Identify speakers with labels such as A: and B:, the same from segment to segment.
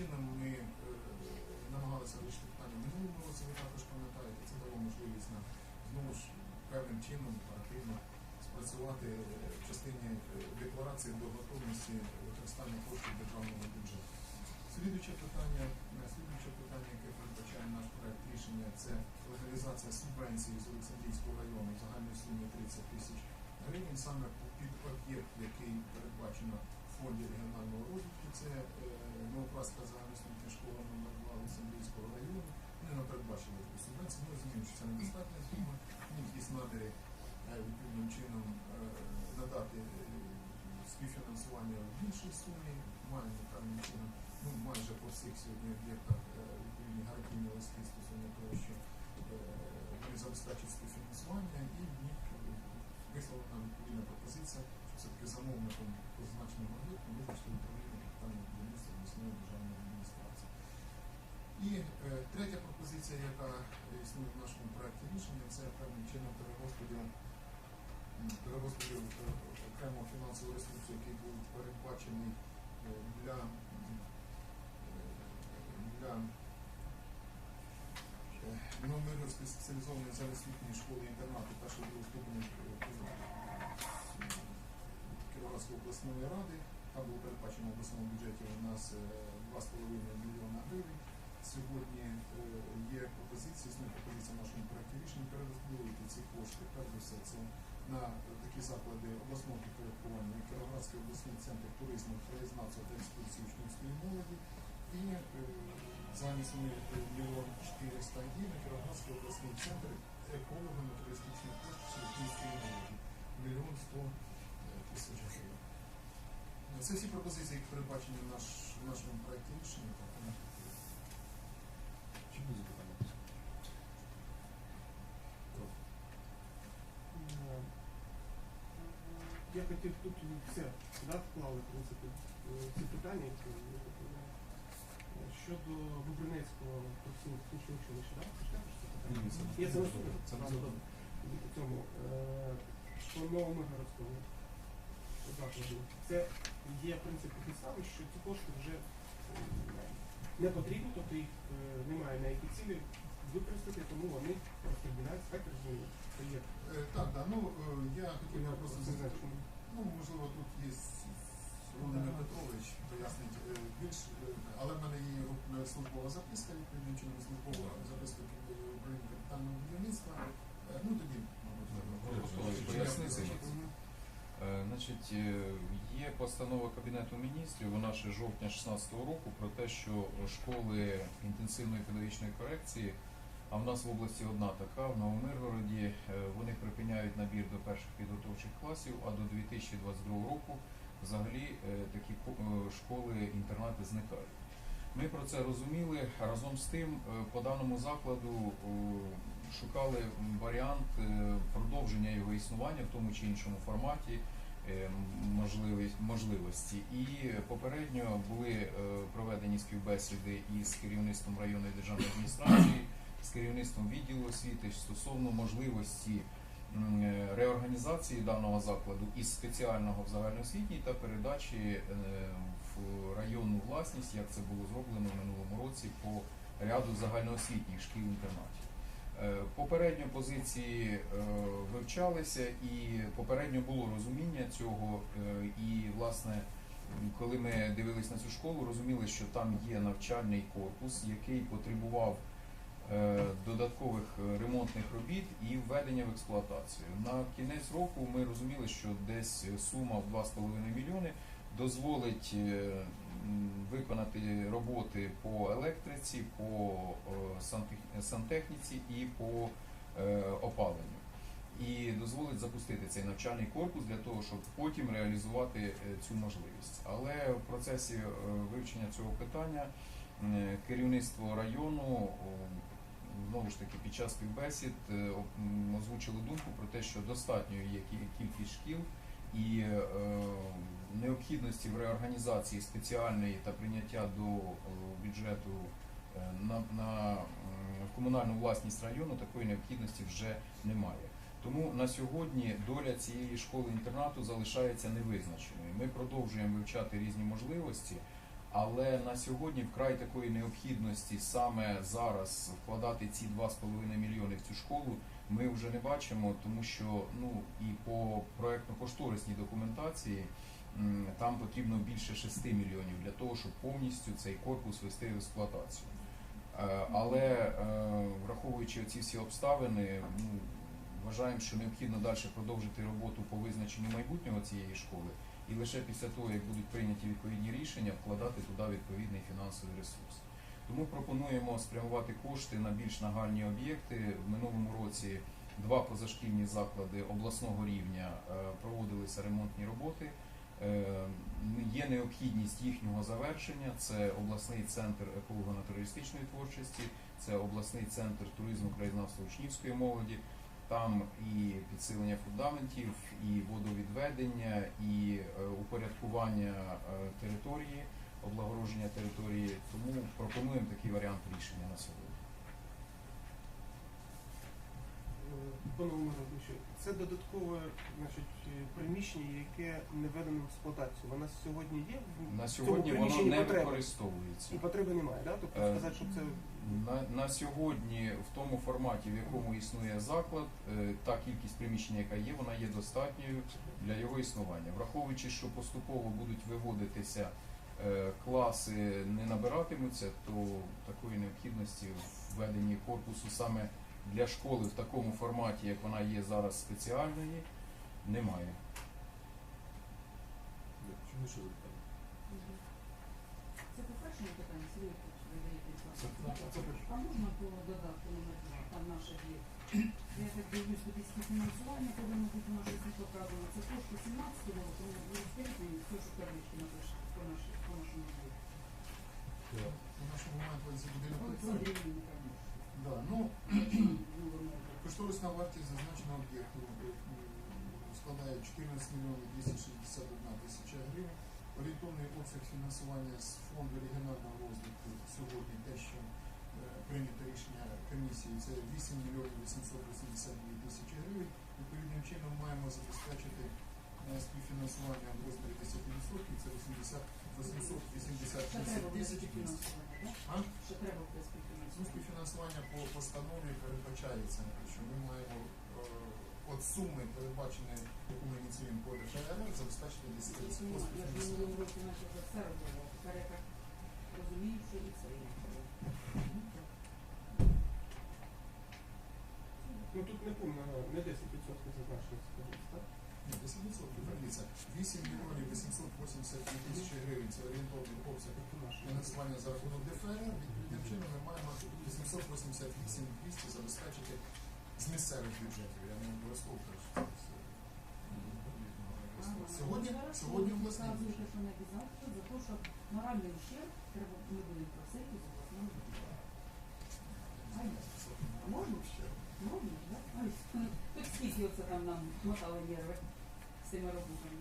A: чином ми е, намагалися вирішити питання минулому році, ви також пам'ятаєте, це дало можливість нам знову ж певним чином оперативно спрацювати е, в частині е, декларації до готовності використання коштів державного бюджету. Слідуюче питання, слідуюче питання, яке передбачає наш проект рішення, це легалізація субвенції з Олександрійського району в загальній сумі 30 тисяч гривень, саме під об'єкт, який передбачено в фонді регіонального розвитку. Це е, Новопраська загальноосвітня школа номер 2 Олександрійського району. Вони нам передбачили таку субвенцію. Ми розуміємо, що це недостатня сума. Є наміри е, відповідним чином е, надати е, співфінансування в більшій сумі. Маємо певним чином, ну майже по всіх сьогодні об'єктах відповідні гарантійні листи стосовно того, що вони забезпечують співфінансування і в них висловлена відповідна пропозиція, що все-таки замовником по зазначеному об'єкту будівництва обласної державної адміністрації. І е, третя пропозиція, яка існує в нашому проєкті рішення, це певним чином перерозподіл перерозподіл е, окремого фінансового ресурсу, який був передбачений е, для, е, для е, спеціалізованої загальноосвітньої школи інтернату першого другого ступеня Кіровоградської обласної ради. Там було передбачено в обласному бюджеті у нас е, 2,5 мільйона гривень. Сьогодні е, є пропозиції, існує пропозиція в нашому проєкті рішення перерозподілити ці кошти. Перш за все, це на такі заклади обласного підпорядкування, Кіровоградський обласний центр туризму, краєзнавства та екскурсії учнівської молоді. І е, замість мільйон 400 є на обласний центр еколого-туристичних коштів учнівської молоді. Мільйон 100 тисяч гривень. Це всі пропозиції, які передбачені в, наш, в нашому проєкті рішення.
B: Чи буде запитання?
C: Е, Я хотів тут все да, вклали, в принципі, е, ці питання, які Щодо Бубринецького професійно-технічного училища, да? Це
B: не
C: наступне.
B: Це не
C: добре. Цьому, що Новомиргородського закладу. Це є, в принципі, підстави, що ці кошти вже е, не потрібні, тобто їх е, немає на які цілі використати, тому вони розподіляються, так я розумію. Це є
A: Е, Так, ну я хотів би просто зазначити, ну можливо тут є Володимир Петрович пояснить більш, але в мене є службова записка, відповідним чином службова записка управління капітального будівництва. Ну тоді, мабуть,
B: пояснити. Е, Значить, е, є постанова Кабінету міністрів, вона ще жовтня 16-го року про те, що школи інтенсивної педагогічної корекції, а в нас в області одна така, в Новомиргороді, е, вони припиняють набір до перших підготовчих класів, а до 2022 року взагалі такі школи-інтернати зникають. Ми про це розуміли. Разом з тим, по даному закладу шукали варіант е, продовження його існування в тому чи іншому форматі е, можливості. І попередньо були е, проведені співбесіди із керівництвом районної державної адміністрації, з керівництвом відділу освіти стосовно можливості реорганізації даного закладу із спеціального в загальноосвітній та передачі в районну власність, як це було зроблено в минулому році по ряду загальноосвітніх шкіл-інтернатів. Е, Попередньо позиції е, вивчалися і попередньо було розуміння цього. е, І, власне, коли ми дивились на цю школу, розуміли, що там є навчальний корпус, який потребував е, додаткових е, ремонтних робіт і введення в експлуатацію. На кінець року ми розуміли, що десь сума в 2,5 мільйони дозволить е, виконати роботи по електриці, по е, сантехніці і по е, опаленню. І дозволить запустити цей навчальний корпус для того, щоб потім реалізувати цю можливість. Але в процесі вивчення цього питання керівництво району знову ж таки під час співбесід озвучило думку про те, що достатньою є кількість шкіл і необхідності в реорганізації спеціальної та прийняття до е, бюджету е, на, на комунальну власність району такої необхідності вже немає. Тому на сьогодні доля цієї школи-інтернату залишається невизначеною. Ми продовжуємо вивчати різні можливості, але на сьогодні вкрай такої необхідності саме зараз вкладати ці 2,5 мільйони в цю школу ми вже не бачимо, тому що ну і по проектно-кошторисній документації там потрібно більше 6 мільйонів для того, щоб повністю цей корпус вести в експлуатацію. Е, Але е, враховуючи ці всі обставини, ну, вважаємо, що необхідно далі продовжити роботу по визначенню майбутнього цієї школи, і лише після того, як будуть прийняті відповідні рішення, вкладати туди відповідний фінансовий ресурс. Тому пропонуємо спрямувати кошти на більш нагальні об'єкти. В минулому році два позашкільні заклади обласного рівня е, проводилися ремонтні роботи. Е, Є необхідність їхнього завершення. Це обласний центр еколого-натуралістичної творчості, це обласний центр туризму краєзнавства учнівської молоді. Там і підсилення фундаментів, і водовідведення, і е, упорядкування е, території, облагородження території. Тому пропонуємо такий варіант рішення на сьогодні.
C: Е, Пане Володимировичу, це додаткове значить, приміщення, яке не введено в експлуатацію. Воно сьогодні є в
B: На
C: цьому
B: сьогодні воно
C: приміщенні
B: не
C: потреби?
B: використовується.
C: І потреби немає, да? Тобто
B: Е,
C: сказати, що це
B: На, на сьогодні в тому форматі, в якому існує заклад, е, та кількість приміщення, яка є, вона є достатньою для його існування. Враховуючи, що поступово будуть виводитися е, класи, не набиратимуться, то такої необхідності в введенні корпусу саме для школи в такому форматі, як вона є зараз спеціальної, немає.
A: Чому що запитання?
D: Це попереднє питання, Сергій Петрович, ви даєте. А можна по додатку номер 2, там наше є. Я так дивлюсь, тут і фінансування повинно бути наше всі показано. Це кошти 17 року, тому ви розкажіть мені все, що таблички напишете по нашому ділу.
A: У нашому моменту це будинок культури. Да, ну,
D: Ну.
A: Кошторисна вартість зазначеного об'єкту е, складає 14 мільйонів 261 тисяча гривень. Орієнтовний обсяг фінансування з фонду регіонального розвитку сьогодні те, що е, прийнято рішення комісії, це 8 мільйонів 882 тисячі гривень. Відповідним чином маємо забезпечити е, співфінансування в розмірі 10%, це 80,
D: Ще треба буде
A: тисяч.
D: Ще треба
A: Ну,
D: співфінансування.
A: співфінансування по постанові передбачається, що ми маємо е, от суми, передбаченої, яку ми ініціюємо по ДФР, забезпечити 10%
D: Я ж
A: співфінансування.
D: минулого наче за все робила, тепер я так розумію, що і це
C: ну тут не повна, не 10% зазначено, так?
A: Ні, 10%, дивіться, 8 мільйонів 882 тисячі гривень, це орієнтовний обсяг фінансування за рахунок ДФР, відповідним чином ми маємо 888 200 забезпечити з місцевих бюджетів, я не обов'язково кажу, Сьогодні, сьогодні обласний бюджет.
D: Вказуєте, що не обов'язково, за те, що моральний ущерб треба ми будемо просити з. А як? Можна? Можна, так? Тут скільки оце там нам мотали нерви з цими роботами.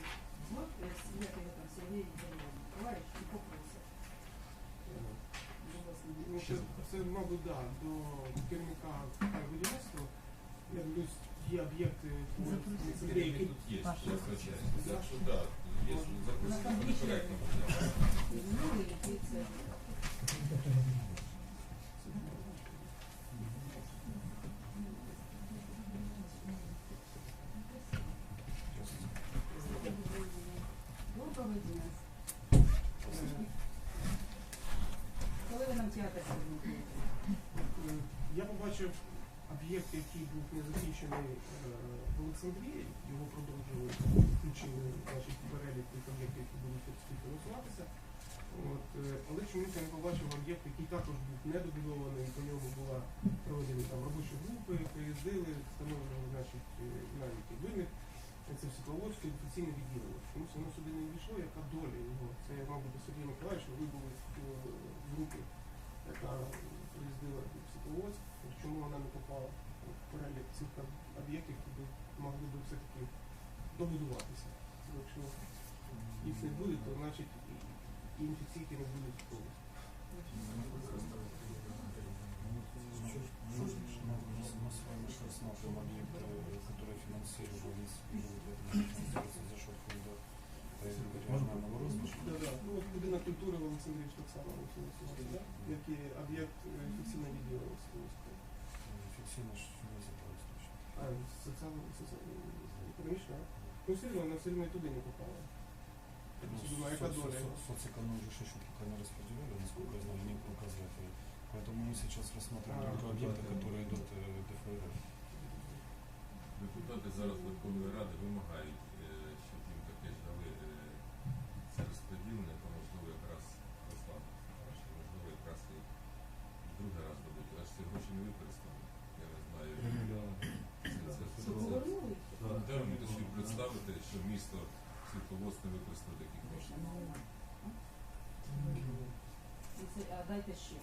D: От, е, як його там, Сергій Миколаївич, і попросив
C: Ну, це, це, мабуть, да, до керівника будівництва. Я дивлюсь, є об'єкти які
E: Тут есть, Так что да,
D: Вона
E: запустить,
D: там
E: то
D: більше
E: корректно.
D: зміни, які це. Доброго дня. Коли ви нам театр сьогодні?
C: Е, Я побачив об'єкт, який був не закінчений е, в Олександрії, його продовжили, включили значить, перелік тих об'єктів, які будуть але чомусь я не побачив об'єкт, який також був недобудований, по ньому була проведені там робочі групи, приїздили, встановлювали, значить, е, навіть виник. Це Світловодське офіційне відділення. Чомусь воно сюди не війшло, яка доля його. Це, мабуть, до Сергія Миколаївича, ви були е, в групі, яка приїздила в Світловодськ. Чому вона не попала в перелік цих об'єктів, які могли б все-таки добудуватися. Якщо їх не буде, то значить і, і інфекційки не будуть повністю.
F: Мы с вами же рассматриваем объекты, которые финансировались ну, финансируются за счет фонда регионального розвитку.
C: Да, да. Ну, от будинок культури в Олександрівськ так само фінансувався, да? як і об'єкт е, інфекційного відділу Олександрівського.
F: Фиксировано, что не запрос точно.
C: А, соціально, соціально, економічно, а? Ну, все одно, вона все одно і туди не попала.
F: Ну,
C: Все одно, яка
F: со-
C: доля?
F: со- Соцэконом же еще пока не распределяли, насколько я знаю, нет показателей. Поэтому мы сейчас рассматриваем
C: А,
F: только объекты,
E: да.
F: которые идут э, ДФРФ.
E: Депутати зараз Верховної Ради вимагають, е, щоб їм таке ж дали е, це розподілення, місто світловодство не використало такі гроші?
D: І це, а дайте ще.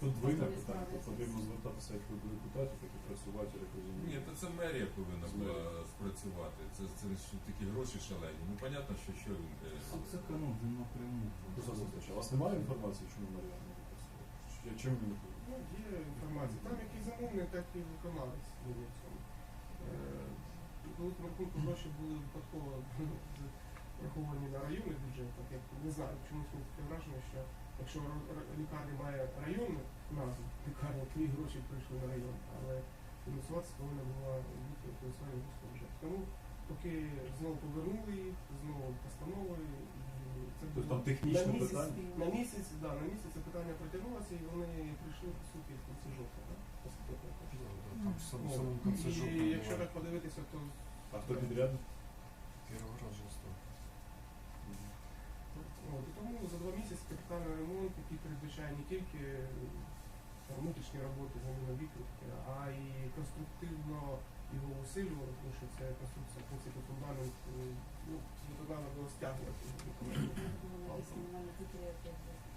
G: Тут
D: Поставлю
G: питання, тут потрібно звертатися як до депутатів, так і працювати, як
E: Ні, то це мерія повинна була спрацювати. Це, це ж такі гроші шалені. Ну, понятно, що що він. е,
F: Соцэконом же напрямую.
G: Руслан Олександрович, а у вас немає інформації, чому Мар'яна не використовує? Чи- Чим він не?
C: Ну, є інформація. Там як і замовник, так і виконавець є в цьому. Е, великому рахунку гроші були випадково враховані на районний бюджет, так як не знаю, чомусь мені таке враження, що якщо лікарня має районну назву лікарня, то і гроші прийшли на район, але фінансуватися повинна була бути фінансування міського бюджету. Тому поки знову повернули їх, знову постановою,
G: Тобто там технічне
C: на місяць,
G: питання?
C: на місяць, да, на місяць це питання притягнулося, і вони прийшли по суті в кінці жовтня, да?
F: Там в самом,
C: О,
F: самом конце
C: І якщо так подивитися, то
G: А хто підрядник?
F: Первый раз.
C: От, і тому за два місяці капітальний ремонт, який передбачає не тільки е, там, внутрішні роботи заміну вікон, а і конструктивно його усилювали, тому що це конструкція, в принципі, фундамент, ну, треба було стягувати.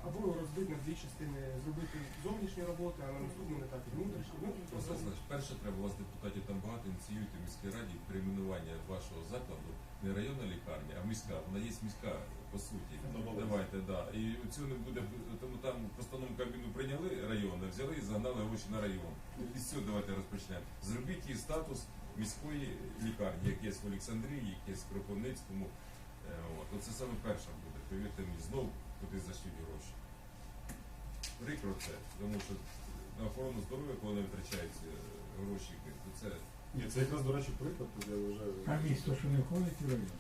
C: Або розбити на дві частини, зробити зовнішні роботи, а на наступну не так і внутрішні. Ну,
E: Просто, перше треба, у вас депутатів там багато ініціюєте в міській раді перейменування вашого закладу не районна лікарня, а міська. Вона є міська по суті. Давайте, да. І цього не буде, тому там постанову кабіну прийняли районне, взяли і загнали гроші на район. І з цього давайте розпочнемо. Зробіть її статус міської лікарні, як є в Олександрії, як є в Кропивницькому. Е, От. Оце саме перше буде. Повірте мені, знов куди зашлють гроші. Прикро це, тому що на охорону здоров'я, коли не витрачаються е, гроші, то це
G: Ні, це якраз, до речі, приклад, я вважаю.
H: А місто, що не входить в район?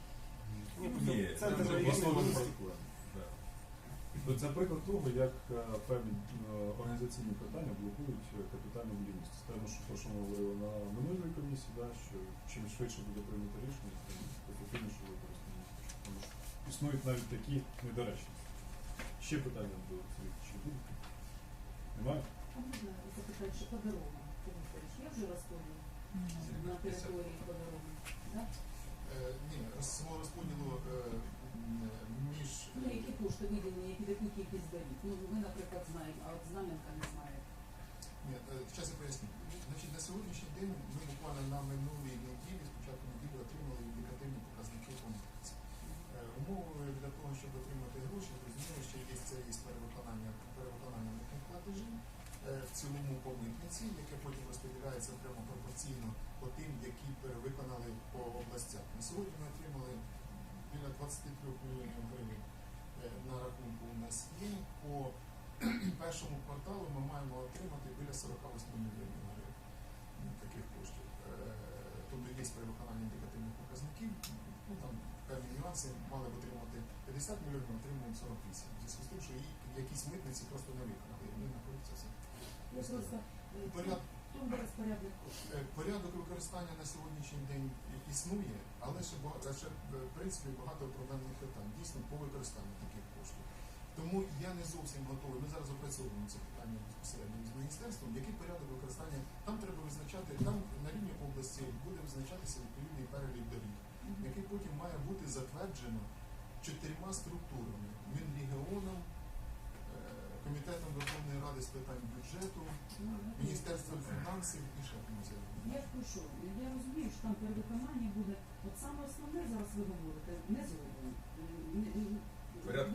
C: Ні, це
E: там
C: це
E: вже
G: приклад того, як е, певні е, організаційні питання блокують капітальне будівництво. Тому що те, що ми говорили на минулій комісії, да, що чим швидше буде прийнято рішення, тим ефективніше використання. Тому що існують навіть такі недоречності. Ще питання до цих чи будуть? Немає?
D: А можна запитати, що по дорогам? Є вже розподіл на території по дорогам? Да?
A: Е, Ні, свого розподілу е, між
D: Ну, які кошти виділені, під яку кількість доріг? Ну, ми, наприклад, знаємо, а от Знам'янка не знає.
A: Ні, зараз я поясню. Значить, на сьогоднішній день ми буквально на минулій неділі, спочатку неділі, отримали індикативні показники по митниці. Е, Умовою для того, щоб отримати гроші, зрозуміло, що є це є перевиконання, перевиконання митних платежів е, в цілому по митниці, яке потім розподіляється прямо пропорційно по тим, які перевиконали по областях. На сьогодні ми отримали біля 23 мільйонів гривень е, на рахунку у нас є. По першому кварталу ми маємо отримати біля 48 мільйонів гривень таких коштів. Тобто є перевиконання індикативних показників. Ну там певні мали б отримати 50 мільйонів, отримуємо 48. В зв'язку з тим, що їх якісь митниці просто не виконали. Вони знаходяться все. Поряд-
D: коштів.
A: Е, Порядок використання на сьогоднішній день існує, але ще, ще е, в принципі багато проблемних питань дійсно по використанню таких коштів. Тому я не зовсім готовий. Ми зараз опрацьовуємо це питання безпосередньо з міністерством. Який порядок використання там треба визначати, там на рівні області буде визначатися відповідний перелік доріг, який потім має бути затверджено чотирма структурами: Мінрегіоном, е, Комітетом Верховної Ради з питань бюджету,
D: Ну,
A: Міністерством фінансів і ще комусь.
D: Я ж пишу, я розумію, що там перевиконання буде. От саме основне зараз ви говорите, не зроблено.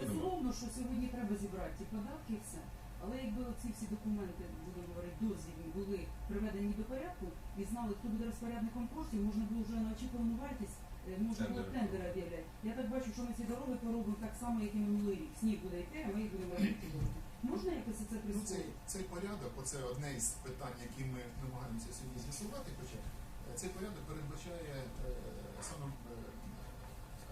D: Безумовно, що сьогодні треба зібрати ці податки і все. Але якби ці всі документи, будемо говорити, дозвільні були приведені до порядку і знали, хто буде розпорядником коштів, можна було вже на очікувану вартість, можна було
E: Тендери.
D: об'являти. Я так бачу, що ми ці дороги поробимо так само, як і минулий рік. Сніг буде йти, а ми їх будемо робити дороги. Можна якось це
A: Ну, цей, цей порядок, оце одне із питань, які ми намагаємося сьогодні з'ясувати, хоча е, цей порядок передбачає е, саме е,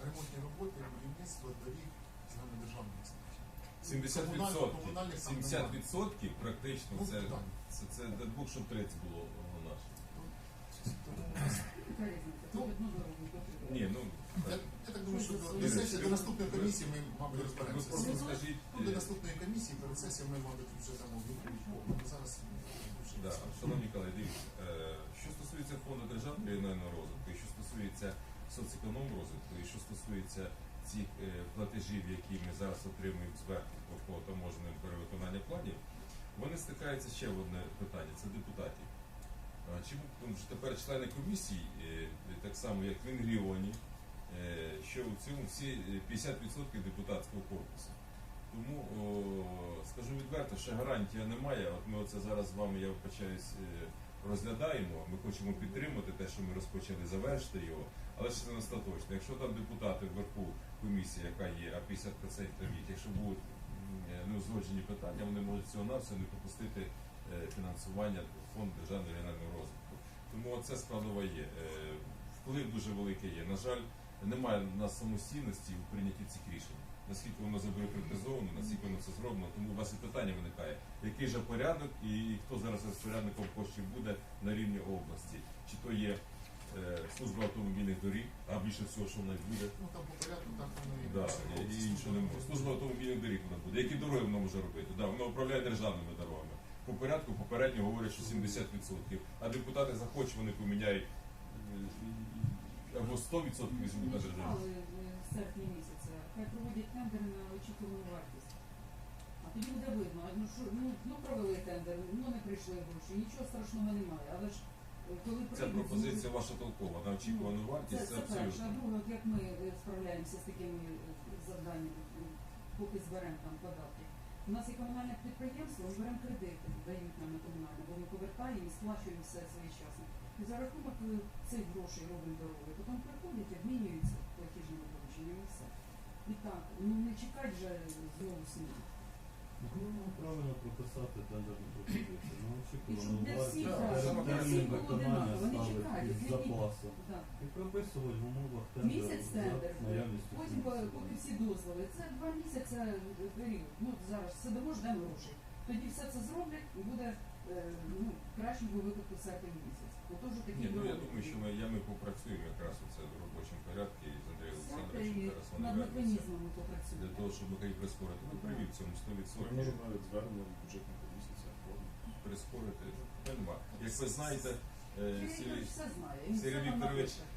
A: ремонтні роботи, будівництво доріг загальнодержавного значення.
E: 70%,
A: Комунальних- комунальних там
E: 70% практично
A: Ну,
E: це,
A: так.
E: це, це дай Бог, щоб 30 було о, наше.
A: Тому у нас
D: Яка?
A: Ну.
E: Ні, ну
A: Я, я так думаю, що до, до сесії, до наступної комісії ми, мабуть, розберемося.
E: просто
D: Ну,
E: скажіть,
A: Ну, до
E: е,
A: наступної комісії, перед сесією ми, мабуть, вже дамо відповідь. Зараз е, більше
E: Да, шановні колеги, дивіться, е, що стосується фонду державного регіонального розвитку, і що стосується соцеконом розвитку, і що стосується цих е, платежів, які ми зараз отримуємо зверху по, по таможеним перевиконання планів, вони стикаються ще в одне питання це депутатів. Чому? Тому що тепер члени комісії, е, так само як в Інгріоні, е, що в цьому всі е, 50% депутатського корпусу. Тому скажу відверто, що гарантія немає. От ми оце зараз з вами, я вибачаюсь, е, розглядаємо. Ми хочемо підтримати те, що ми розпочали, завершити його, але ще не остаточно. Якщо там депутати вверху комісії, яка є, а 50% їх, якщо будуть е, неузгоджені питання, вони можуть цього навсього не пропустити е, фінансування фонду державного регіонального розвитку. Тому це складова є. Е, Вплив дуже великий є. На жаль, немає в нас самостійності у прийнятті цих рішень. Наскільки воно забюрократизовано, наскільки воно це зроблено, тому у вас і питання виникає, який же порядок і хто зараз розпорядником коштів буде на рівні області? Чи то є е, служба автомобільних доріг, а більше всього, що вона буде,
A: Ну, там по порядку, так воно
E: да, і інше не може. Служба автомобільних доріг вона буде. Які дороги вона може робити? Да, вона управляє державними дорогами. По порядку попередньо говорять, що 70%. А депутати захочуть, вони поміняють е, або 100% візьмуть на державу.
D: е, в серпні місяця. Хай проводять тендери на очікувану вартість. А тоді буде видно, ну що, ну, ну провели тендер, ну не прийшли гроші, нічого страшного немає. Але ж е, коли
E: Ця
D: прийдуть,
E: пропозиція ваша толкова на очікувану
D: Ну,
E: вартість,
D: це,
E: це
D: перше. А друге, от як ми справляємося з такими завданнями, поки зберемо там податки. У нас є комунальне підприємство, ми беремо кредити, дають нам на комунальне, бо ми повертаємо і сплачуємо все своєчасно. І за рахунок е, цих грошей робимо дороги. Потім приходять, обмінюються платіжними дорученнями і все. І так, ну не чекать же знову сніг.
I: Ну, правильно прописати тендерну пропозицію. Ну,
D: І щоб для
I: очікувано
D: всіх, щоб для
I: термін
D: було
I: виконання
D: одинаково, не
I: ставить із запасом.
D: Да.
I: І прописувати в умовах тендеру
D: Місяць
I: за
D: тендер,
I: наявністю
D: потім
I: фінансування.
D: поки всі дозволи. Це два місяці е, період. Ну зараз сидимо, ждемо грошей. Тоді все це зроблять і буде е, ну, краще було серпень місяць. Ото вже такі
E: Ні, ну я думаю, що ми, я, ми попрацюємо якраз оце в робочому порядку і з Андрієм Олександровичем зараз вони
D: над
E: вернуться.
D: механізмами
E: Для того, щоб ми прискорити. Ми привів в цьому
G: Ми
E: 100%.
G: можемо навіть звернення в бюджетну комісію це оформити.
E: Прискорити. Нема. Як ви знаєте, е, Сергій
D: Вікторович
E: Сергій.